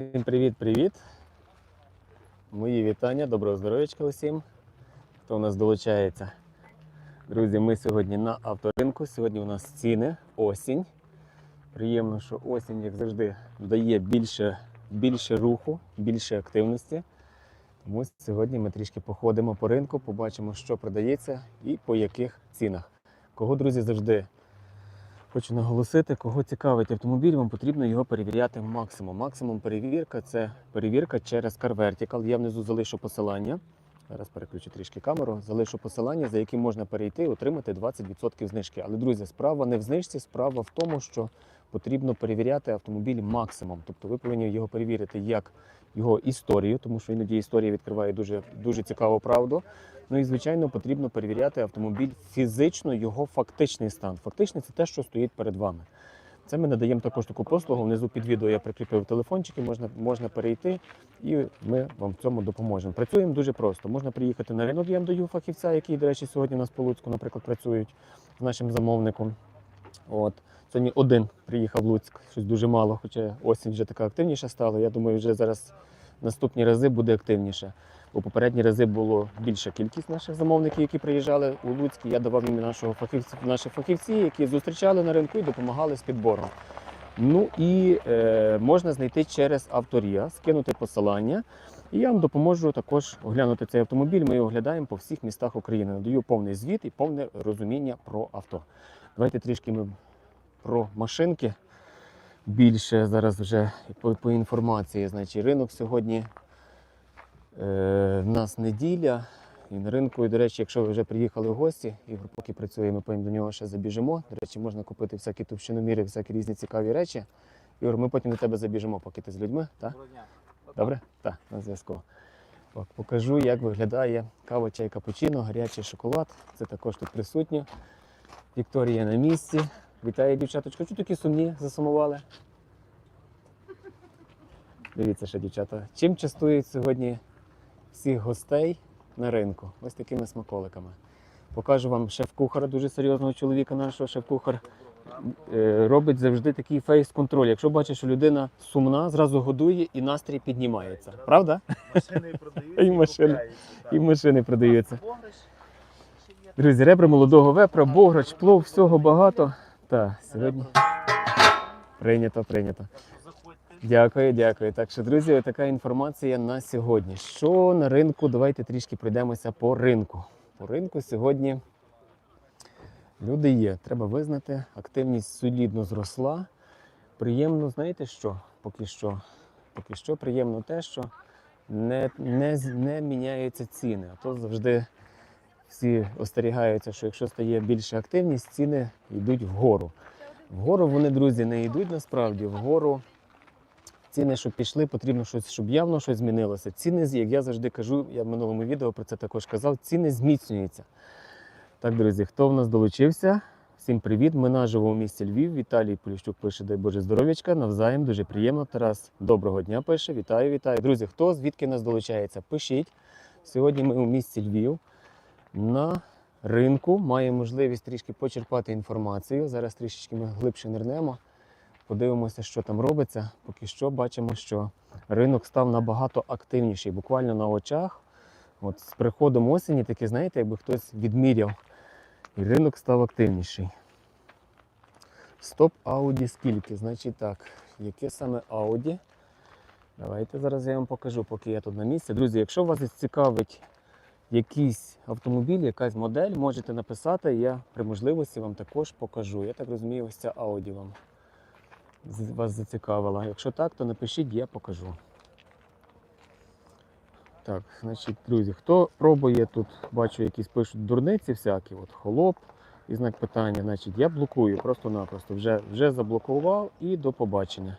Всім привіт-привіт. Мої вітання, доброго здоров'ячка усім, хто у нас долучається. Друзі, ми сьогодні на авторинку. Сьогодні у нас ціни, осінь. Приємно, що осінь, як завжди, дає більше, більше руху, більше активності. Тому сьогодні ми трішки походимо по ринку, побачимо, що продається і по яких цінах. Кого, друзі, завжди Хочу наголосити, кого цікавить автомобіль, вам потрібно його перевіряти максимум. Максимум перевірка це перевірка через CarVertical. Я внизу залишу посилання. Зараз переключу трішки камеру. Залишу посилання, за яким можна перейти і отримати 20% знижки. Але, друзі, справа не в знижці, справа в тому, що потрібно перевіряти автомобіль максимум. Тобто ви повинні його перевірити як його історію, тому що іноді історія відкриває дуже, дуже цікаву правду. Ну і звичайно потрібно перевіряти автомобіль фізично, його фактичний стан. Фактичний це те, що стоїть перед вами. Це ми надаємо також таку послугу. Внизу під відео я прикріпив телефончики, можна, можна перейти, і ми вам в цьому допоможемо. Працюємо дуже просто. Можна приїхати на ринок, я даю фахівця, який, до речі, сьогодні у нас по Луцьку, наприклад, працюють з нашим замовником. От. Сьогодні один приїхав в Луцьк, щось дуже мало, хоча осінь вже така активніша стала. Я думаю, вже зараз наступні рази буде активніше. У попередні рази було більша кількість наших замовників, які приїжджали у Луцьк. Я давав їм нашого фахівця, наші фахівці, які зустрічали на ринку і допомагали з підбором. Ну і е, можна знайти через авторія, скинути посилання. І я вам допоможу також оглянути цей автомобіль. Ми його оглядаємо по всіх містах України. Надаю повний звіт і повне розуміння про авто. Давайте трішки ми про машинки більше зараз вже по, по інформації. Значить, ринок сьогодні Е, в нас неділя, і на ринку, і, до речі, якщо ви вже приїхали в гості, Ігор поки працює, ми потім до нього ще забіжимо. До речі, можна купити всякі товщиноміри, всякі різні цікаві речі. Ігор, ми потім до тебе забіжимо, поки ти з людьми. Так? Добре? Так, на зв'язку. Покажу, як виглядає кава, чай, капучино, гарячий шоколад. Це також тут присутнє. Вікторія на місці. Вітаю, дівчаточка. Чому такі сумні засумували? Дивіться ще, дівчата. Чим частують сьогодні всіх гостей на ринку? Ось такими смаколиками. Покажу вам шеф-кухара, дуже серйозного чоловіка нашого шеф-кухар. е, Робить завжди такий фейс-контроль. Якщо бачиш, що людина сумна, зразу годує і настрій піднімається. Правда? Машини продаються. І машини. І машини продаються. Друзі, ребра молодого вепра, бограч, плов, всього багато. Так, сьогодні прийнято, прийнято. Дякую, дякую. Так що, друзі, така інформація на сьогодні. Що на ринку? Давайте трішки пройдемося по ринку. По ринку сьогодні люди є. Треба визнати, активність солідно зросла. Приємно, знаєте що? Поки що, поки що приємно те, що не, не, не міняються ціни. А то завжди всі остерігаються, що якщо стає більша активність, ціни йдуть вгору. Вгору вони, друзі, не йдуть насправді. Вгору ціни, щоб пішли, потрібно щось, щоб явно щось змінилося. Ціни, як я завжди кажу, я в минулому відео про це також казав, ціни зміцнюються. Так, друзі, хто в нас долучився? Всім привіт! Ми наживо у місті Львів. Віталій Поліщук пише, дай Боже здоров'ячка. Навзаєм, дуже приємно. Тарас, доброго дня пише. Вітаю, вітаю. Друзі, хто звідки нас долучається? Пишіть. Сьогодні ми у місті Львів на ринку. Маємо можливість трішки почерпати інформацію. Зараз трішечки ми глибше нирнемо. Подивимося, що там робиться. Поки що бачимо, що ринок став набагато активніший, буквально на очах. От з приходом осені, таке, знаєте, якби хтось відміряв, і ринок став активніший. Стоп Audi скільки? Значить так, яке саме Audi? Давайте зараз я вам покажу, поки я тут на місці. Друзі, якщо вас цікавить якийсь автомобіль, якась модель, можете написати, я при можливості вам також покажу. Я так розумію, ось ця Audi вам вас зацікавила. Якщо так, то напишіть, я покажу. Так, значить, друзі, хто пробує тут, бачу, якісь пишуть дурниці всякі, от холоп і знак питання, значить, я блокую просто-напросто. Вже, вже заблокував і до побачення.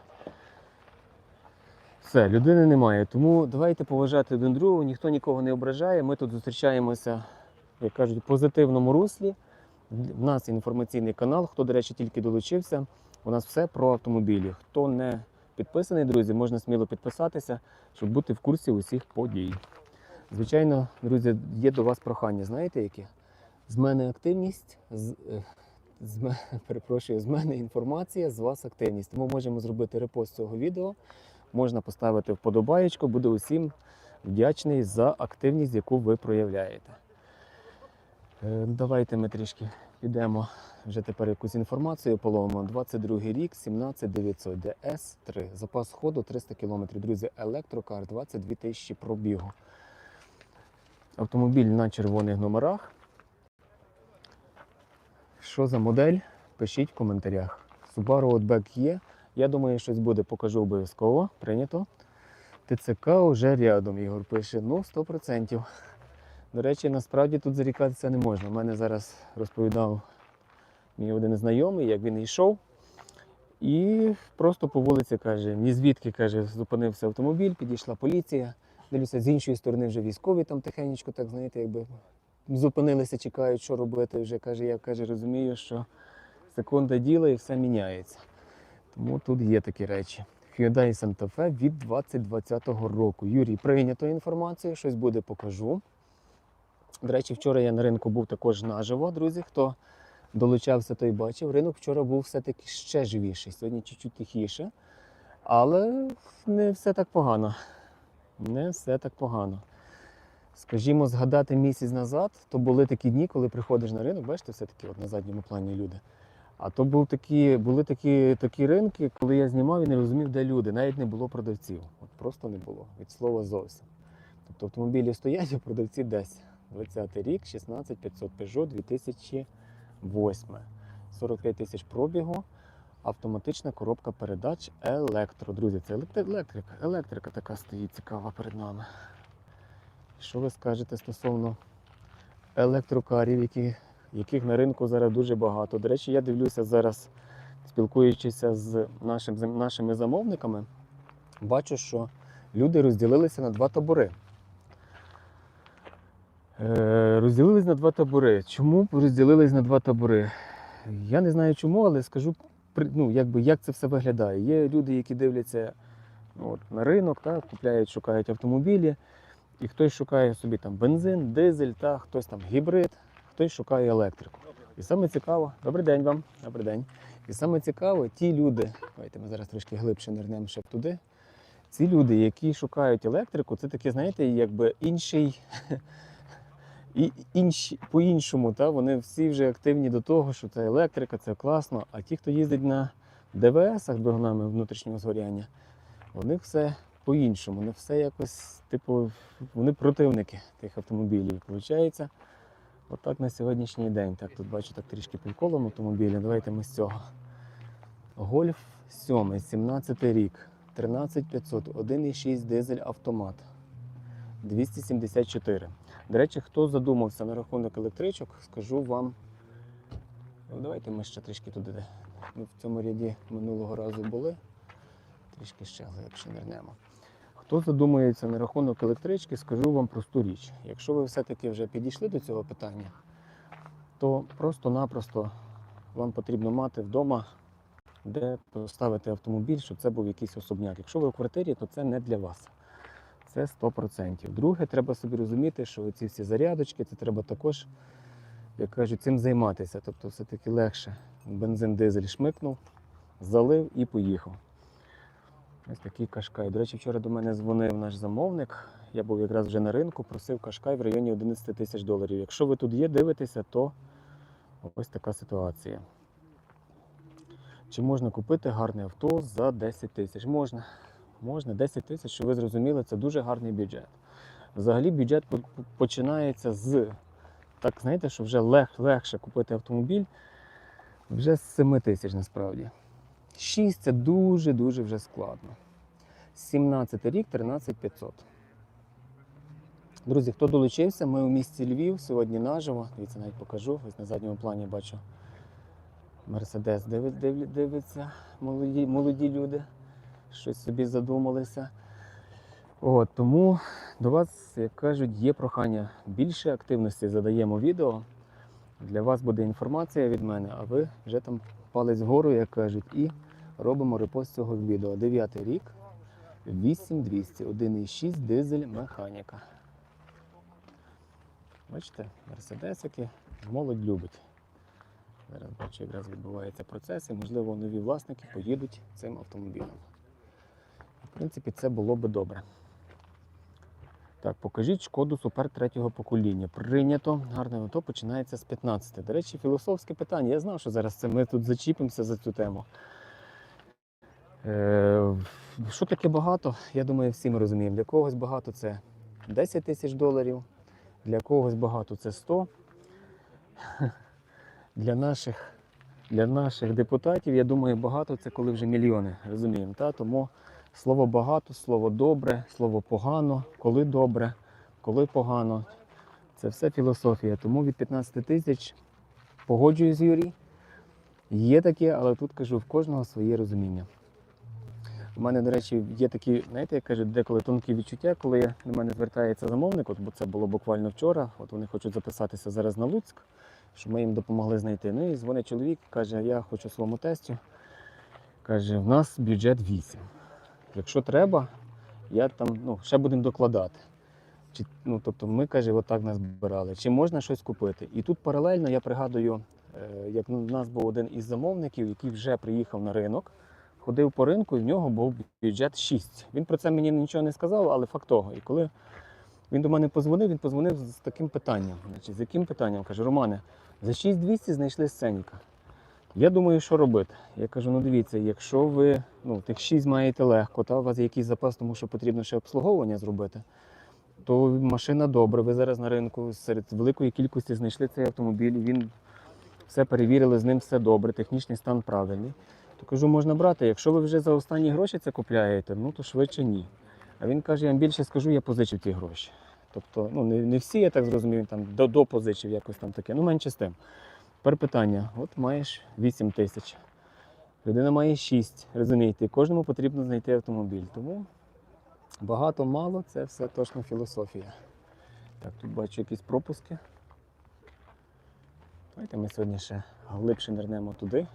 Все, людини немає. Тому давайте поважати один другого, ніхто нікого не ображає. Ми тут зустрічаємося, як кажуть, в позитивному руслі. В нас інформаційний канал. Хто, до речі, тільки долучився, у нас все про автомобілі. Хто не підписаний, друзі, можна сміло підписатися, щоб бути в курсі усіх подій. Звичайно, друзі, є до вас прохання. Знаєте яке? З мене активність, з, е, з перепрошую, з мене інформація, з вас активність. Тому можемо зробити репост цього відео. можна поставити вподобаєчку. Буду усім вдячний за активність, яку ви проявляєте. Е, Давайте ми трішки підемо вже тепер якусь інформацію половимо. 22 рік, 17900 DS3. Запас ходу 300 км. Друзі, електрокар 22 тисячі пробігу. Автомобіль на червоних номерах. Що за модель? Пишіть в коментарях. Subaru Outback є. Я думаю, щось буде, покажу обов'язково. Прийнято. ТЦК вже рядом. Ігор пише, ну 100%. До речі, насправді тут зарікатися не можна. У мене зараз розповідав мій один знайомий, як він йшов. І просто по вулиці каже, ні звідки каже, зупинився автомобіль, підійшла поліція. Дивлюся, з іншої сторони вже військові там тихенечко, так знаєте, якби зупинилися, чекають, що робити. Вже каже, я каже, розумію, що секунда діла і все міняється. Тому тут є такі речі. Hyundai Santa Fe від 2020 року. Юрій, прийнято інформацію, щось буде, покажу. До речі, вчора я на ринку був також наживо, друзі. Хто долучався, той бачив. Ринок вчора був все-таки ще живіший, сьогодні чуть-чуть тихіше. Але не все так погано. Не все так погано. Скажімо, згадати місяць назад, то були такі дні, коли приходиш на ринок, бачите, все-таки от на задньому плані люди. А то був такі, були такі, такі ринки, коли я знімав і не розумів, де люди. Навіть не було продавців. От просто не було. Від слова зовсім. Тобто автомобілі стоять, а продавці десь. 20 рік, 16500 Peugeot 2008. 45 тисяч пробігу. Автоматична коробка передач електро. Друзі, це електри- електрика. Електрика така стоїть цікава перед нами. Що ви скажете стосовно електрокарів, які, яких на ринку зараз дуже багато? До речі, я дивлюся зараз, спілкуючися з нашим, нашими замовниками, бачу, що люди розділилися на два табори. Е, Розділились на два табори. Чому розділились на два табори? Я не знаю чому, але скажу, ну, якби, як це все виглядає. Є люди, які дивляться ну, от, на ринок, так, купляють, шукають автомобілі, і хтось шукає собі там бензин, дизель, та, хтось там гібрид, хтось шукає електрику. І саме цікаво, добрий день вам, добрий день. І саме цікаво, ті люди, давайте ми зараз трошки глибше нирнемо ще туди. Ці люди, які шукають електрику, це такі, знаєте, якби інший. І інші по-іншому, та, вони всі вже активні до того, що це електрика, це класно. А ті, хто їздить на ДВСах двигунами внутрішнього згоряння, у них все по-іншому. Вони все якось, типу, вони противники тих автомобілів. Получається, отак на сьогоднішній день. Так, тут бачу так трішки під колом автомобіля. Давайте ми з цього. Гольф 7, 17 рік, 13500, 1,6 дизель автомат. 274. До речі, хто задумався на рахунок електричок, скажу вам. Ну, давайте ми ще трішки туди. Ми в цьому ряді минулого разу були. Трішки ще глибше нирнемо. Хто задумується на рахунок електрички, скажу вам просту річ. Якщо ви все-таки вже підійшли до цього питання, то просто-напросто вам потрібно мати вдома, де поставити автомобіль, щоб це був якийсь особняк. Якщо ви в квартирі, то це не для вас. Це 100%. Друге, треба собі розуміти, що ці всі зарядочки, це треба також, як кажуть, цим займатися. Тобто все-таки легше. Бензин дизель шмикнув, залив і поїхав. Ось такий кашкай. До речі, вчора до мене дзвонив наш замовник. Я був якраз вже на ринку, просив кашкай в районі 11 тисяч доларів. Якщо ви тут є, дивитеся, то ось така ситуація. Чи можна купити гарне авто за 10 тисяч? Можна. Можна 10 тисяч, щоб ви зрозуміли, це дуже гарний бюджет. Взагалі бюджет по- по- починається з, так знаєте, що вже лег, легше купити автомобіль вже з 7 тисяч насправді. 6 це дуже-дуже вже складно. 17 рік 13500. Друзі, хто долучився, ми у місті Львів сьогодні наживо. Дивіться, навіть покажу. Ось на задньому плані бачу. Мерседес дивить, дивить- дивиться, молоді, молоді люди щось собі задумалися. От, тому до вас, як кажуть, є прохання більше активності задаємо відео. Для вас буде інформація від мене, а ви вже там палець вгору, як кажуть, і робимо репост цього відео. Дев'ятий рік, 8200, 1,6 дизель механіка. Бачите, мерседесики молодь любить. Зараз бачу, якраз відбувається процес, і можливо нові власники поїдуть цим автомобілем. В принципі, це було би добре. Так, покажіть шкоду супер третього покоління. Прийнято. Гарне авто починається з 15. До речі, філософське питання. Я знав, що зараз це ми тут зачіпимося за цю тему. Е, що таке багато? Я думаю, всі ми розуміємо. Для когось багато це 10 тисяч доларів, для когось багато це 100. Для наших, для наших депутатів, я думаю, багато це коли вже мільйони. Розуміємо. Та? Тому слово багато, слово добре, слово погано, коли добре, коли погано. Це все філософія. Тому від 15 тисяч погоджуюсь, Юрій. Є таке, але тут кажу, в кожного своє розуміння. У мене, до речі, є такі, знаєте, як кажуть, деколи тонкі відчуття, коли до мене звертається замовник, от, бо це було буквально вчора. От вони хочуть записатися зараз на Луцьк, щоб ми їм допомогли знайти. Ну і дзвонить чоловік, каже, я хочу своєму тестю. Каже, в нас бюджет 8. Якщо треба, я там ну, ще будемо докладати. Чи, ну, тобто ми, каже, отак нас збирали. Чи можна щось купити? І тут паралельно я пригадую, е, як у нас був один із замовників, який вже приїхав на ринок, ходив по ринку, і в нього був бюджет 6. Він про це мені нічого не сказав, але факт того. І коли він до мене позвонив, він позвонив з таким питанням. Значить, з яким питанням? Каже, Романе, за 6200 знайшли сценіка. Я думаю, що робити. Я кажу: ну дивіться, якщо ви ну, тих 6 маєте легко, та у вас є якийсь запас, тому що потрібно ще обслуговування зробити, то машина добра. Ви зараз на ринку серед великої кількості знайшли цей автомобіль, він все перевірили, з ним все добре, технічний стан правильний. То кажу, можна брати. Якщо ви вже за останні гроші це купляєте, ну то швидше ні. А він каже, я вам більше скажу, я позичив ті гроші. Тобто, ну не, не всі, я так зрозумів, там до, до позичив якось там таке. Ну, менше з тим. Тепер питання: от маєш 8 тисяч. Людина має 6, розумієте, кожному потрібно знайти автомобіль. Тому багато, мало це все точно філософія. Так, тут бачу якісь пропуски. Давайте ми сьогодні ще глибше нирнемо туди.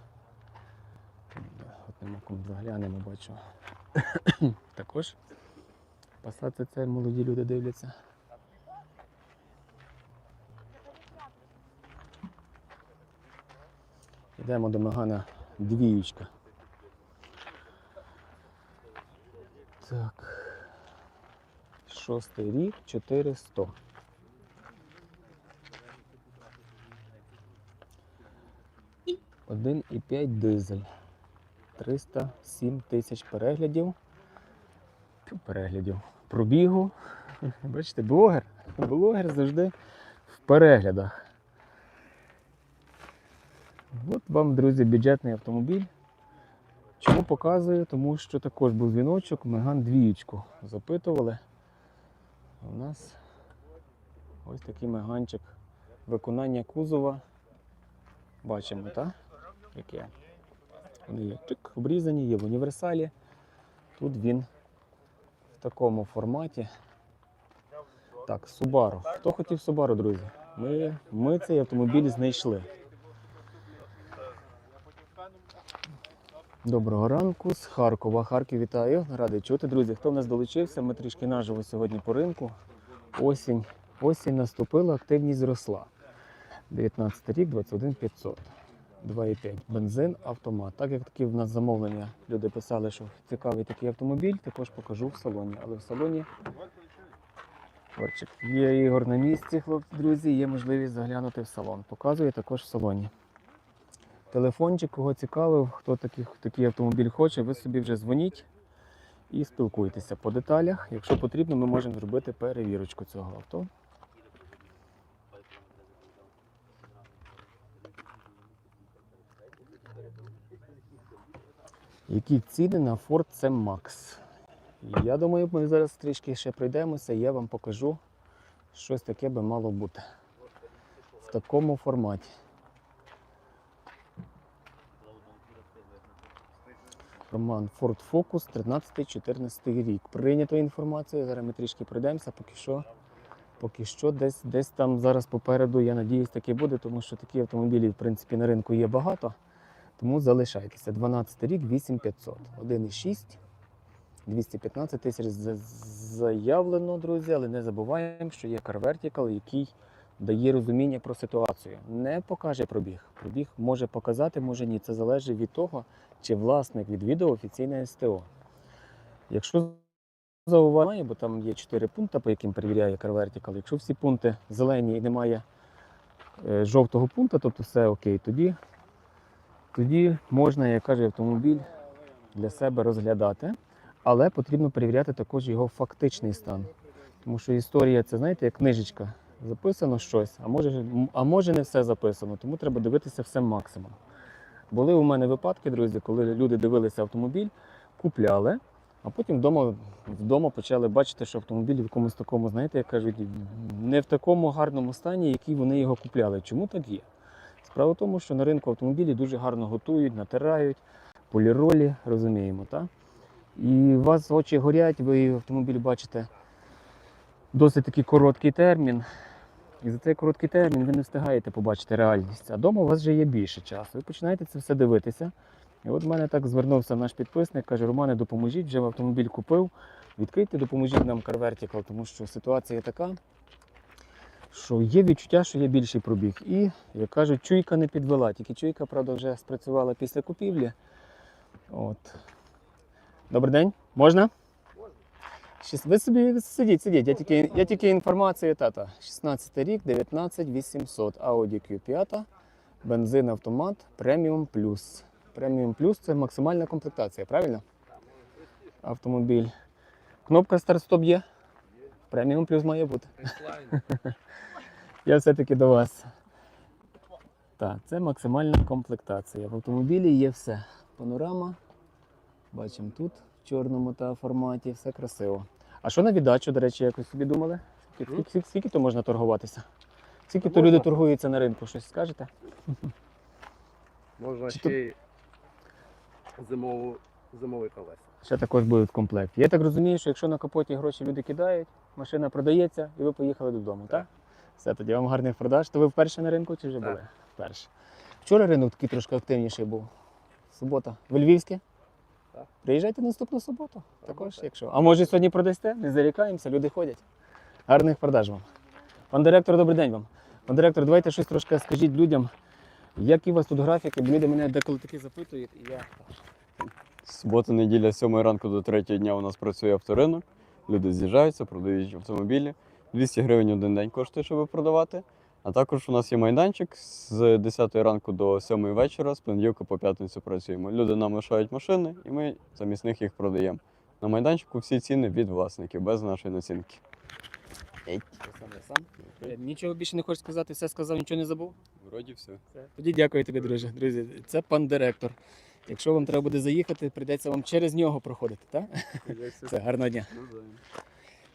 Одним оком заглянемо, бачу. Також пасати це молоді люди дивляться. Йдемо до Мегана двіючка. Так. Шостий рік, 400. Один і п'ять дизель. 307 тисяч переглядів. Переглядів. Пробігу. Бачите, блогер. Блогер завжди в переглядах. От вам, друзі, бюджетний автомобіль. Чому показую? Тому що також був дзвіночок, Меган двіючку запитували. У нас ось такий меганчик виконання кузова. Бачимо, так? Яке? Вони є тик, обрізані, є в універсалі. Тут він в такому форматі. Так, Subaru. Хто хотів Subaru, друзі? Ми, ми цей автомобіль знайшли. Доброго ранку з Харкова. Харків вітаю. Радий чути, друзі. Хто в нас долучився? Ми трішки наживо сьогодні по ринку. Осінь. Осінь наступила, активність зросла. 19 рік, 21 500. 2,5. Бензин, автомат. Так як такі в нас замовлення, люди писали, що цікавий такий автомобіль, також покажу в салоні. Але в салоні. Є Ігор на місці, хлопці, друзі, є можливість заглянути в салон. Показую також в салоні. Телефончик, кого цікавив, хто такий, такий автомобіль хоче, ви собі вже дзвоніть і спілкуйтеся по деталях. Якщо потрібно, ми можемо зробити перевірочку цього авто. Які ціни на Ford C Max? Я думаю, ми зараз трішки ще пройдемося, і я вам покажу, щось таке би мало бути в такому форматі. Роман Ford Focus 13-14 рік. Прийнято інформацію. Зараз ми трішки пройдемося, поки що. Поки що десь, десь там зараз попереду, я надіюсь, таки буде, тому що такі автомобілі, в принципі, на ринку є багато. Тому залишайтеся. 12 рік, 8500. 1,6. 215 тисяч заявлено, друзі, але не забуваємо, що є Car Vertical, який дає розуміння про ситуацію. Не покаже пробіг. Пробіг може показати, може ні. Це залежить від того, чи власник відвідав офіційне СТО. Якщо зауваження, бо там є 4 пункти, по яким перевіряє CarVertical, якщо всі пункти зелені і немає е, жовтого пункту, тобто все окей, тоді, тоді можна, як каже автомобіль, для себе розглядати, але потрібно перевіряти також його фактичний стан. Тому що історія це, знаєте, як книжечка. Записано щось, а може, а може не все записано, тому треба дивитися все максимум. Були у мене випадки, друзі, коли люди дивилися автомобіль, купляли, а потім вдома, вдома почали бачити, що автомобіль в якомусь такому, знаєте, як кажуть, не в такому гарному стані, який вони його купляли. Чому так є? Справа в тому, що на ринку автомобілі дуже гарно готують, натирають, поліролі, розуміємо, так? І у вас очі горять, ви автомобіль бачите досить такий короткий термін. І за цей короткий термін ви не встигаєте побачити реальність. А вдома у вас вже є більше часу. Ви починаєте це все дивитися. І от в мене так звернувся наш підписник, каже: Романе, допоможіть, вже автомобіль купив. Відкрийте, допоможіть нам CarVertical, тому що ситуація така, що є відчуття, що є більший пробіг. І, як кажуть, чуйка не підвела. Тільки чуйка, правда, вже спрацювала після купівлі. От. Добрий день, можна? Ви собі сидіть, сидіть. Я тільки, я тільки інформацію тата. 16 рік, 19 800. Audi Q5, бензин автомат, преміум плюс. Преміум плюс це максимальна комплектація, правильно? Автомобіль. Кнопка старт-стоп є? Преміум плюс має бути. Я все-таки до вас. Так, це максимальна комплектація. В автомобілі є все. Панорама. Бачимо тут в чорному та форматі, все красиво. А що на віддачу, до речі, якось собі думали? Скільки, скільки, скільки то можна торгуватися? Скільки то Можна. люди торгуються на ринку? Щось скажете? Можна Чи ще й зимову, зимовий колеса. Ще також будуть в комплекті. Я так розумію, що якщо на капоті гроші люди кидають, машина продається і ви поїхали додому, так? Так. Все, тоді вам гарних продаж. То ви вперше на ринку чи вже Так. були? Вперше. Вчора ринок такий трошки активніший був. Субота. Ви львівське? Так. Приїжджайте наступну суботу. Також, якщо. А може сьогодні продасте? Не зарікаємося, люди ходять. Гарних продаж вам. Пан директор, добрий день вам. Пан директор, давайте щось трошки скажіть людям, які у вас тут графіки, бо люди мене деколи таки запитують, і я Субота, неділя, з 7 ранку до 3 дня у нас працює авторинок. Люди з'їжджаються, продають автомобілі. 200 гривень один день коштує, щоб продавати. А також у нас є майданчик з 10 ранку до 7 вечора, з понеділка по п'ятницю працюємо. Люди нам лишають машини і ми замість них їх продаємо. На майданчику всі ціни від власників, без нашої націнки. Е, Нічого більше не хочу сказати, все сказав, нічого не забув. Вроді все. Тоді дякую тобі, друже. Друзі, це пан директор. Якщо вам треба буде заїхати, прийдеться вам через нього проходити, так? Все, гарного дня.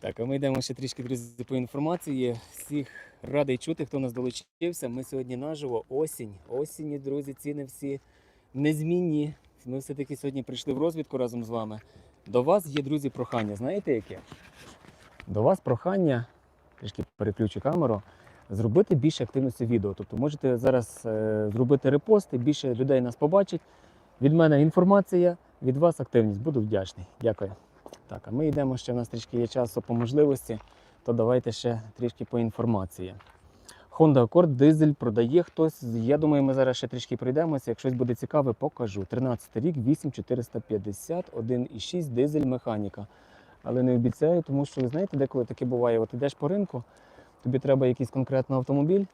Так, а ми йдемо ще трішки, друзі, по інформації. Всіх радий чути, хто нас долучився. Ми сьогодні наживо. Осінь. Осінні, друзі, ціни всі незмінні. Ми все-таки сьогодні прийшли в розвідку разом з вами. До вас є, друзі, прохання. Знаєте яке? До вас прохання, трішки переключу камеру, зробити більше активності відео. Тобто можете зараз е, зробити репости, більше людей нас побачить. Від мене інформація, від вас активність. Буду вдячний. Дякую. Так, а ми йдемо ще в нас трішки є часу по можливості, то давайте ще трішки по інформації. Honda Accord дизель продає хтось. Я думаю, ми зараз ще трішки пройдемося. Якщо щось буде цікаве, покажу. 13 рік, 8450, 1,6 дизель механіка. Але не обіцяю, тому що ви знаєте, деколи таке буває. От ідеш по ринку, тобі треба якийсь конкретний автомобіль,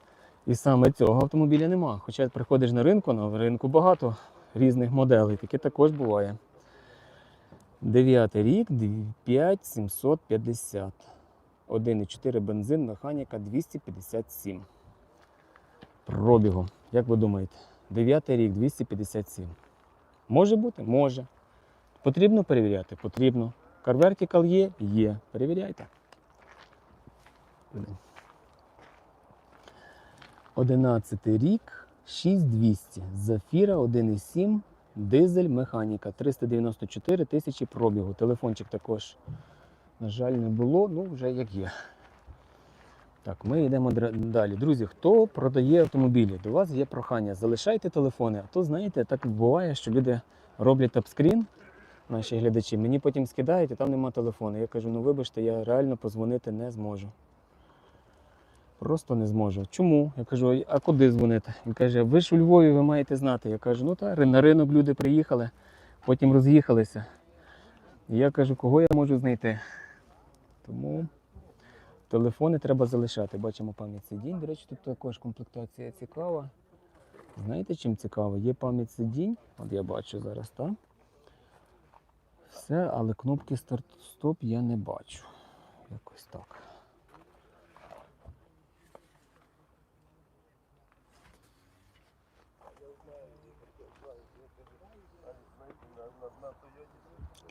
і саме цього автомобіля нема. Хоча приходиш на ринку, на ринку багато різних моделей. Таке також буває. Дев'ятий рік, 5750. 1,4 бензин, механіка 257. Пробігу. Як ви думаєте? Дев'ятий рік, 257. Може бути? Може. Потрібно перевіряти? Потрібно. CarVertical є? Є. Перевіряйте. 11 рік, 6200. Зафіра 1,7. Дизель, механіка 394 тисячі пробігу. Телефончик також, на жаль, не було, ну вже як є. Так, ми йдемо далі. Друзі, хто продає автомобілі? До вас є прохання. Залишайте телефони. А то, знаєте, так буває, що люди роблять апскрін, наші глядачі, мені потім скидають, і там нема телефону. Я кажу, ну вибачте, я реально позвонити не зможу. Просто не зможу. Чому? Я кажу, а куди дзвонити? Він каже, ви ж у Львові, ви маєте знати. Я кажу, ну так, на ринок люди приїхали, потім роз'їхалися. Я кажу, кого я можу знайти. Тому телефони треба залишати. Бачимо пам'ять сидінь. До речі, тут також комплектація цікава. Знаєте, чим цікаво? Є пам'ять сидінь, от я бачу зараз, так? Все, але кнопки старт-стоп я не бачу. Якось так.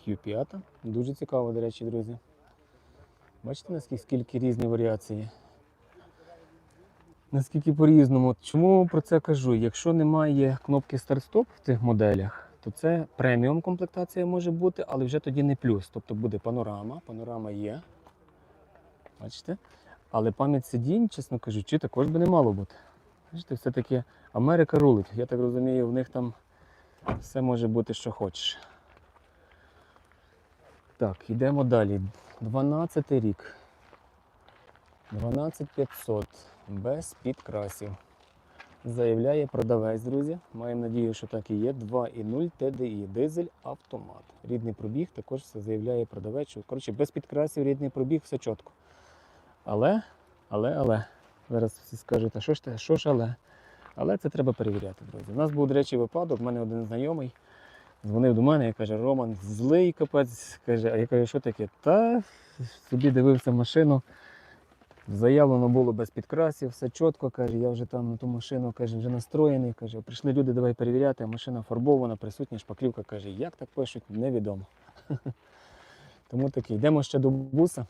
Q5. Дуже цікаво, до речі, друзі. Бачите, наскільки скільки різні варіації? Наскільки по-різному. Чому про це кажу? Якщо немає кнопки старт-стоп в цих моделях, то це преміум комплектація може бути, але вже тоді не плюс. Тобто буде панорама, панорама є. Бачите? Але пам'ять сидінь, чесно кажучи, також би не мало бути. Бачите, все-таки Америка рулить. Я так розумію, в них там все може бути, що хочеш. Так, йдемо далі. 12 рік. 12500 без підкрасів. Заявляє продавець, друзі. Маємо надію, що так і є. 2,0 TDI, дизель автомат. Рідний пробіг також все заявляє продавець. Коротше, без підкрасів, рідний пробіг, все чітко. Але, але, але. Зараз всі скажуть, а що ж те, що ж але? Але це треба перевіряти, друзі. У нас був, до речі, випадок, в мене один знайомий дзвонив до мене і каже, Роман, злий капець. Каже, а я кажу, що таке? Та собі дивився машину. Заявлено було без підкрасів, все чітко, каже, я вже там на ту машину каже, вже настроєний. Каже, прийшли люди, давай перевіряти, а машина фарбована, присутня шпаклівка. Каже, як так пишуть, невідомо. Тому таки, йдемо ще до буса.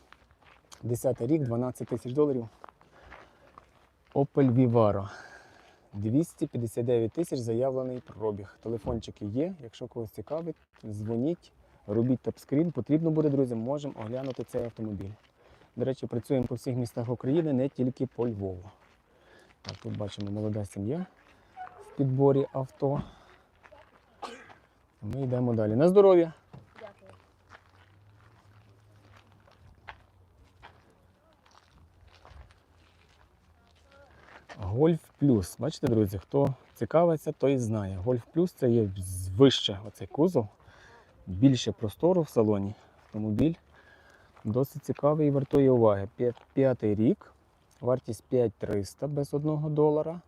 10 рік, 12 тисяч доларів. Opel Vivaro. 259 тисяч заявлений пробіг. Телефончики є. Якщо когось цікавить, дзвоніть, робіть тапскрін. Потрібно буде, друзі, можемо оглянути цей автомобіль. До речі, працюємо по всіх містах України, не тільки по Львову. Так, тут бачимо молода сім'я в підборі авто. Ми йдемо далі. На здоров'я! Гольф Плюс. Бачите, друзі, хто цікавиться, той знає. Гольф Плюс це є вище оцей кузов, більше простору в салоні. Автомобіль досить цікавий і вартує уваги. П'ятий рік, вартість 5300 без 1 долара,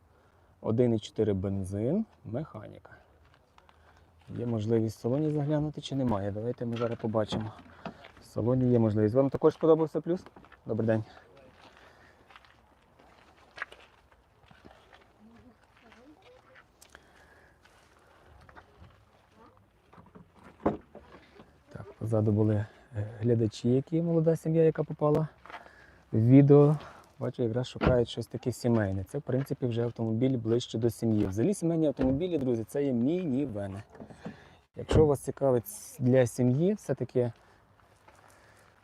1,4 бензин, механіка. Є можливість в салоні заглянути чи немає? Давайте ми зараз побачимо. В салоні є можливість. Вам також сподобався плюс? Добрий день. Позаду були е, глядачі, які молода сім'я, яка попала в відео. Бачу, якраз шукають щось таке сімейне. Це, в принципі, вже автомобіль ближче до сім'ї. Взагалі сімейні автомобілі, друзі, це є мінівени. Якщо вас цікавить для сім'ї, все-таки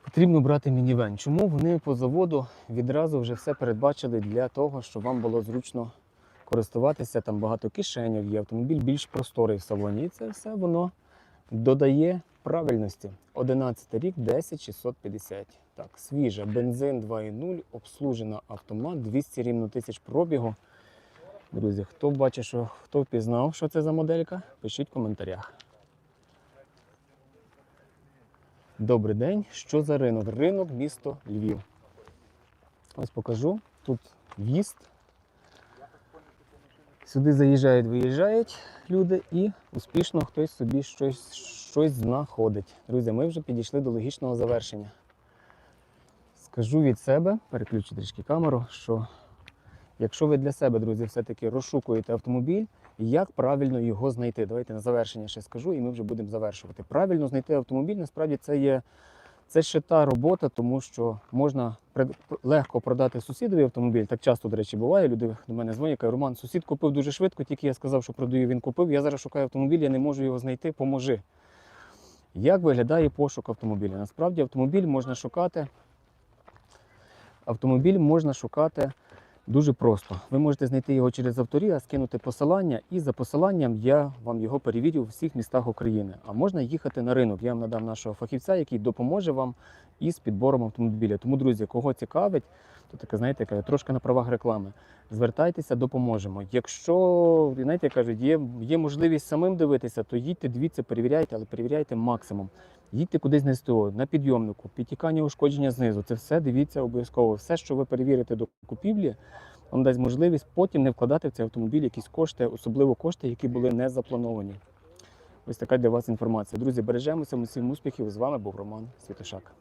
потрібно брати мінівен. Чому вони по заводу відразу вже все передбачили для того, щоб вам було зручно користуватися, там багато кишеньок є, автомобіль більш просторий в салоні. І це все воно додає правильності. 11 рік, 10650. Так, свіжа, бензин 2.0, обслужена автомат, 200 рівно тисяч пробігу. Друзі, хто бачить, що хто впізнав, що це за моделька, пишіть в коментарях. Добрий день. Що за ринок? Ринок місто Львів. Ось покажу. Тут в'їзд. Сюди заїжджають, виїжджають люди і успішно хтось собі щось, щось знаходить. Друзі, ми вже підійшли до логічного завершення. Скажу від себе, переключу трішки камеру, що якщо ви для себе, друзі, все-таки розшукуєте автомобіль, як правильно його знайти? Давайте на завершення ще скажу, і ми вже будемо завершувати. Правильно знайти автомобіль, насправді це є це ще та робота, тому що можна легко продати сусідові автомобіль. Так часто, до речі, буває. Люди до мене дзвонять, кажуть, Роман, сусід купив дуже швидко, тільки я сказав, що продаю, він купив. Я зараз шукаю автомобіль, я не можу його знайти, поможи. Як виглядає пошук автомобіля? Насправді автомобіль можна шукати. Автомобіль можна шукати дуже просто. Ви можете знайти його через авторія, скинути посилання, і за посиланням я вам його перевірю у всіх містах України. А можна їхати на ринок. Я вам надам нашого фахівця, який допоможе вам із підбором автомобіля. Тому, друзі, кого цікавить, то таке, знаєте, яка трошки на правах реклами. Звертайтеся, допоможемо. Якщо знаєте, кажуть, є, є можливість самим дивитися, то їдьте, дивіться, перевіряйте, але перевіряйте максимум. Їдьте кудись на СТО, на підйомнику, підтікання ушкодження знизу. Це все дивіться обов'язково. Все, що ви перевірите до купівлі, вам дасть можливість потім не вкладати в цей автомобіль якісь кошти, особливо кошти, які були не заплановані. Ось така для вас інформація. Друзі, бережемося, всім успіхів. З вами був Роман Світошак.